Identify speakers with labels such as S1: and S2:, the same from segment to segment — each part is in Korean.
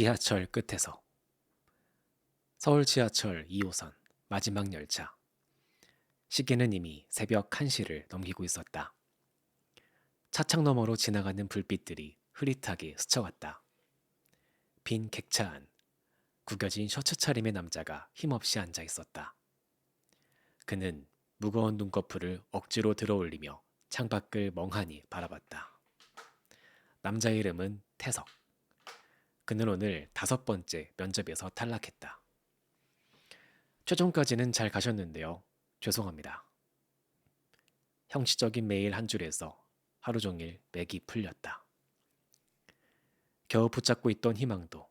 S1: 지하철 끝에서 서울 지하철 2호선 마지막 열차. 시계는 이미 새벽 1시를 넘기고 있었다. 차창 너머로 지나가는 불빛들이 흐릿하게 스쳐왔다. 빈 객차 안, 구겨진 셔츠 차림의 남자가 힘없이 앉아 있었다. 그는 무거운 눈꺼풀을 억지로 들어올리며 창밖을 멍하니 바라봤다. 남자의 이름은 태석. 그는 오늘 다섯 번째 면접에서 탈락했다. 최종까지는 잘 가셨는데요. 죄송합니다. 형식적인 메일 한 줄에서 하루 종일 맥이 풀렸다. 겨우 붙잡고 있던 희망도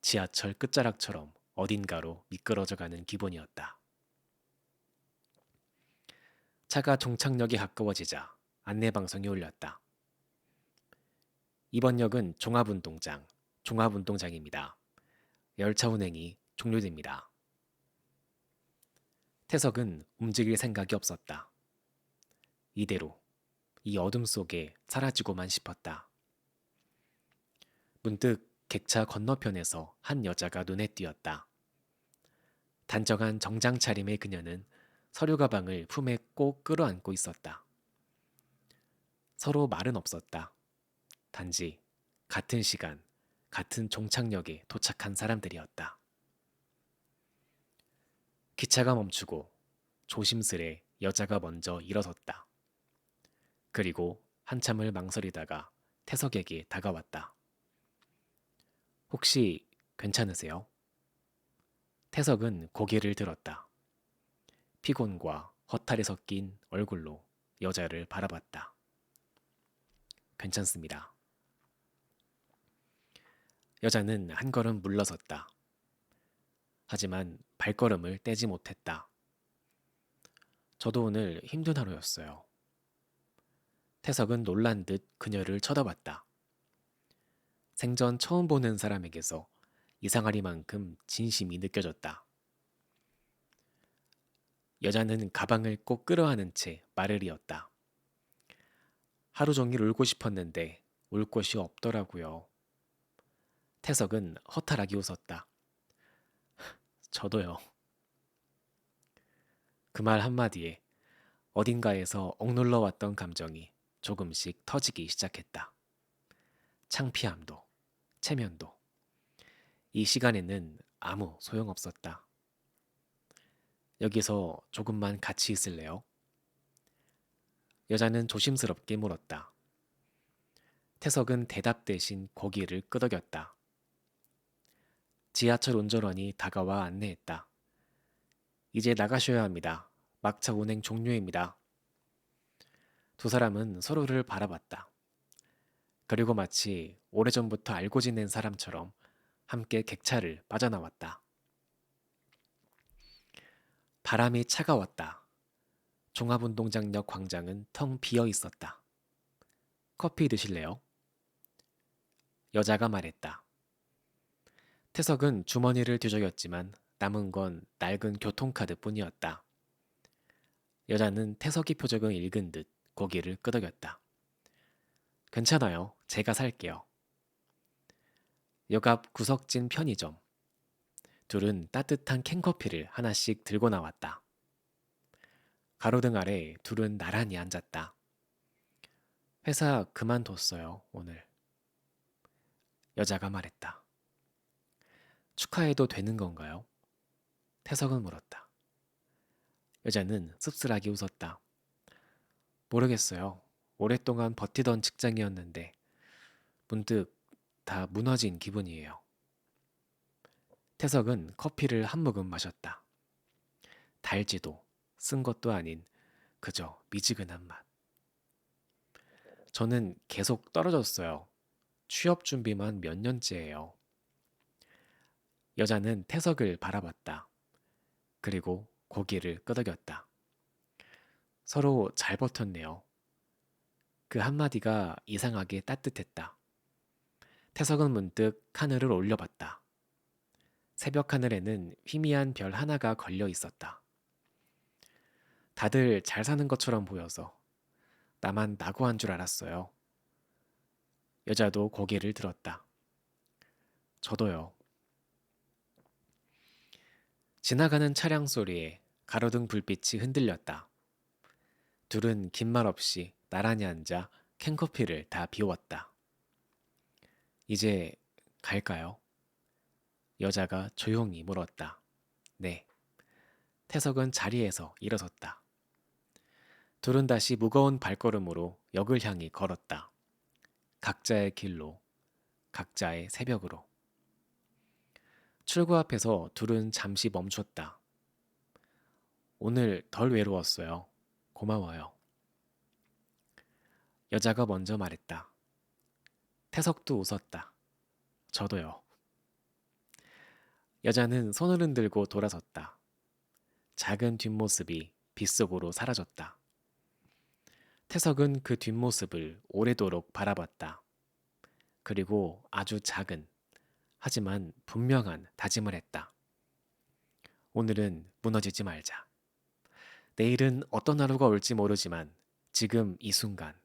S1: 지하철 끝자락처럼 어딘가로 미끄러져 가는 기분이었다. 차가 종착역에 가까워지자 안내방송이 울렸다. 이번 역은 종합운동장, 종합운동장입니다. 열차 운행이 종료됩니다. 태석은 움직일 생각이 없었다. 이대로 이 어둠 속에 사라지고만 싶었다. 문득 객차 건너편에서 한 여자가 눈에 띄었다. 단정한 정장 차림의 그녀는 서류 가방을 품에 꼭 끌어안고 있었다. 서로 말은 없었다. 단지 같은 시간, 같은 종착역에 도착한 사람들이었다. 기차가 멈추고 조심스레 여자가 먼저 일어섰다. 그리고 한참을 망설이다가 태석에게 다가왔다. 혹시 괜찮으세요? 태석은 고개를 들었다. 피곤과 허탈이 섞인 얼굴로 여자를 바라봤다. 괜찮습니다. 여자는 한 걸음 물러섰다. 하지만 발걸음을 떼지 못했다. 저도 오늘 힘든 하루였어요. 태석은 놀란 듯 그녀를 쳐다봤다. 생전 처음 보는 사람에게서 이상하리만큼 진심이 느껴졌다. 여자는 가방을 꼭 끌어안은 채 말을 이었다. 하루 종일 울고 싶었는데 울 곳이 없더라고요. 태석은 허탈하게 웃었다. 저도요. 그 말 한마디에 어딘가에서 억눌러 왔던 감정이 조금씩 터지기 시작했다. 창피함도, 체면도. 이 시간에는 아무 소용없었다. 여기서 조금만 같이 있을래요? 여자는 조심스럽게 물었다. 태석은 대답 대신 고기를 끄덕였다. 지하철 운전원이 다가와 안내했다. 이제 나가셔야 합니다. 막차 운행 종료입니다. 두 사람은 서로를 바라봤다. 그리고 마치 오래전부터 알고 지낸 사람처럼 함께 객차를 빠져나왔다. 바람이 차가웠다. 종합운동장역 광장은 텅 비어 있었다. 커피 드실래요? 여자가 말했다. 태석은 주머니를 뒤적였지만 남은 건 낡은 교통카드 뿐이었다. 여자는 태석이 표적을 읽은 듯 고개를 끄덕였다. 괜찮아요. 제가 살게요. 역앞 구석진 편의점. 둘은 따뜻한 캔커피를 하나씩 들고 나왔다. 가로등 아래 둘은 나란히 앉았다. 회사 그만뒀어요, 오늘. 여자가 말했다. 축하해도 되는 건가요? 태석은 물었다. 여자는 씁쓸하게 웃었다. 모르겠어요. 오랫동안 버티던 직장이었는데 문득 다 무너진 기분이에요. 태석은 커피를 한 모금 마셨다. 달지도 쓴 것도 아닌 그저 미지근한 맛. 저는 계속 떨어졌어요. 취업 준비만 몇 년째예요. 여자는 태석을 바라봤다. 그리고 고개를 끄덕였다. 서로 잘 버텼네요. 그 한마디가 이상하게 따뜻했다. 태석은 문득 하늘을 올려봤다. 새벽 하늘에는 희미한 별 하나가 걸려 있었다. 다들 잘 사는 것처럼 보여서 나만 낙오한 줄 알았어요. 여자도 고개를 들었다. 저도요. 지나가는 차량 소리에 가로등 불빛이 흔들렸다. 둘은 긴 말 없이 나란히 앉아 캔커피를 다 비웠다. 이제 갈까요? 여자가 조용히 물었다. 네. 태석은 자리에서 일어섰다. 둘은 다시 무거운 발걸음으로 역을 향해 걸었다. 각자의 길로, 각자의 새벽으로. 출구 앞에서 둘은 잠시 멈췄다. 오늘 덜 외로웠어요. 고마워요. 여자가 먼저 말했다. 태석도 웃었다. 저도요. 여자는 손을 흔들고 돌아섰다. 작은 뒷모습이 빗속으로 사라졌다. 태석은 그 뒷모습을 오래도록 바라봤다. 그리고 아주 작은, 하지만 분명한 다짐을 했다. 오늘은 무너지지 말자. 내일은 어떤 하루가 올지 모르지만 지금 이 순간,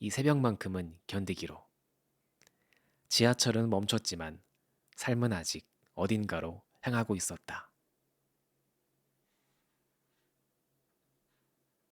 S1: 이 새벽만큼은 견디기로. 지하철은 멈췄지만 삶은 아직 어딘가로 향하고 있었다.